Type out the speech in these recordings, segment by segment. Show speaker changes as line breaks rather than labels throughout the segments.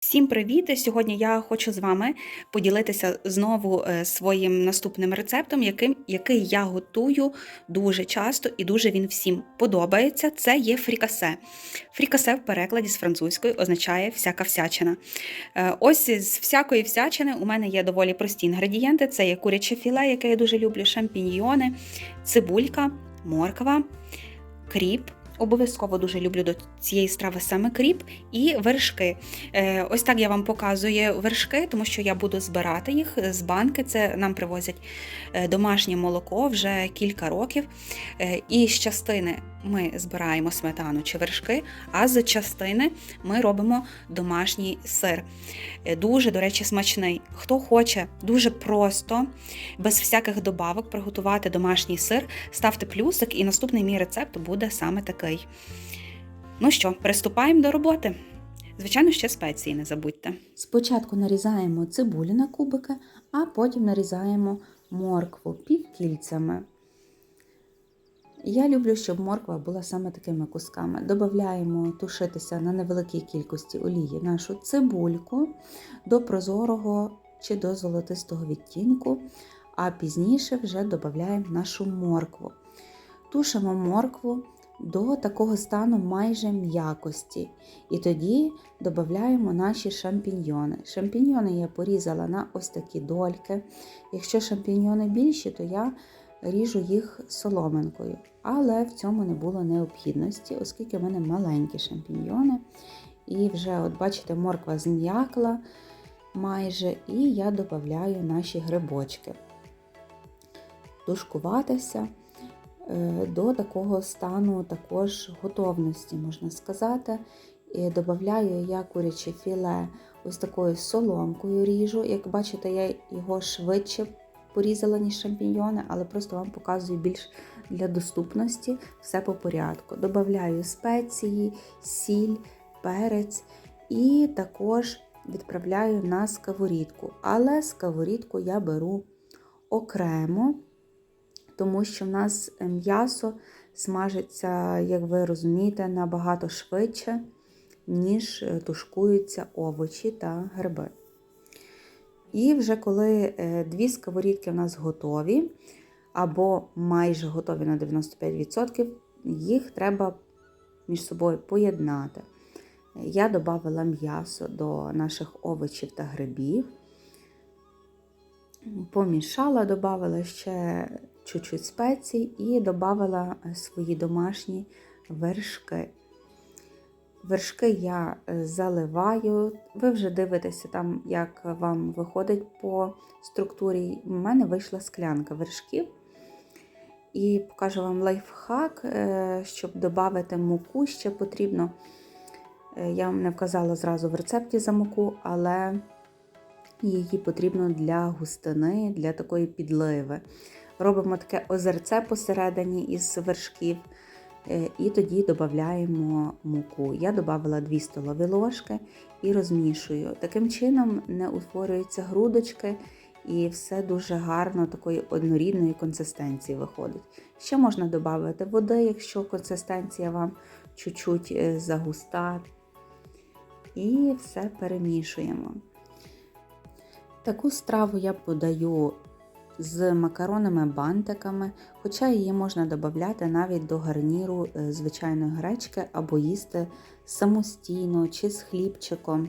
Всім привіт! Сьогодні я хочу з вами поділитися знову е, своїм наступним рецептом, яким, який я готую дуже часто і дуже він всім подобається. Це є фрікасе. Фрікасе в перекладі з французької означає всяка всячина. Е, Ось з всякої всячини у мене є доволі прості інгредієнти: це є куряче філе, яке я дуже люблю, шампіньйони, цибулька, морква, кріп. Обов'язково дуже люблю до цієї страви саме кріп і вершки. Е, Ось так я вам показую вершки, тому що я буду збирати їх з банки. Це нам привозять е, домашнє молоко вже кілька років. Е, І з частини ми збираємо сметану чи вершки, а з частини ми робимо домашній сир. Дуже, до речі, смачний. Хто хоче дуже просто, без всяких добавок приготувати домашній сир, ставте плюсик, і наступний мій рецепт буде саме такий. Ну що, приступаємо до роботи. Звичайно, ще спеції не забудьте.
Спочатку нарізаємо цибулю на кубики, а потім нарізаємо моркву півкільцями. Я люблю, щоб морква була саме такими кусками. Додаємо тушитися на невеликій кількості олії нашу цибульку до прозорого чи до золотистого відтінку, а пізніше вже додаємо нашу моркву. Тушимо моркву до такого стану майже м'якості. І тоді додаємо наші шампіньйони. Шампіньйони я порізала на ось такі дольки. Якщо шампіньйони більші, то я ріжу їх соломинкою. Але в цьому не було необхідності, оскільки в мене маленькі шампіньйони. І вже, от бачите, морква зм'якла майже, і я додаю наші грибочки. Тушкуватися е, до такого стану також готовності, можна сказати. І Добавляю я куряче філе ось такою соломкою ріжу. Як бачите, я його швидше порізала, ніж шампіньйони, але просто вам показую більш для доступності все по порядку. Добавляю спеції, сіль, перець і також відправляю на сковорідку. Але сковорідку я беру окремо, тому що в нас м'ясо смажиться, як ви розумієте, набагато швидше, ніж тушкуються овочі та гриби. І вже коли дві сковорідки в нас готові, або майже готові на 95%, їх треба між собою поєднати. Я додала м'ясо до наших овочів та грибів, помішала, додала ще чуть-чуть спецій і додала свої домашні вершки. Вершки я заливаю, ви вже дивитеся, там, як вам виходить по структурі. У мене вийшла склянка вершків. І покажу вам лайфхак, щоб додати муку, ще потрібно. Я вам не вказала зразу в рецепті за муку, але її потрібно для густини, для такої підливи. Робимо таке озерце посередині із вершків. І тоді додаємо муку. Я додала 2 столові ложки і розмішую. Таким чином не утворюються грудочки, і все дуже гарно такої однорідної консистенції виходить. Ще можна додати води, якщо консистенція вам чуть-чуть загуста. І все перемішуємо. Таку страву я подаю з макаронами-бантиками, хоча її можна додати навіть до гарніру звичайної гречки або їсти самостійно чи з хлібчиком.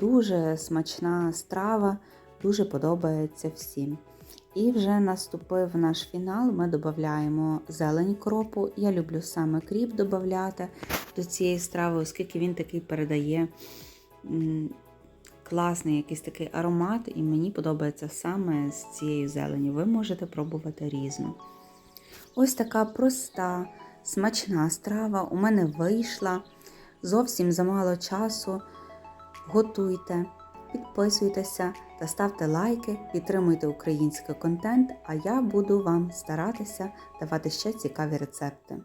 Дуже смачна страва, дуже подобається всім. І вже наступив наш фінал, ми додаємо зелень кропу. Я люблю саме кріп додати до цієї страви, оскільки він такий передає класний якийсь такий аромат, і мені подобається саме з цією зеленю. Ви можете пробувати різну. Ось така проста, смачна страва у мене вийшла. Зовсім замало часу. Готуйте, підписуйтеся та ставте лайки, підтримуйте український контент, а я буду вам старатися давати ще цікаві рецепти.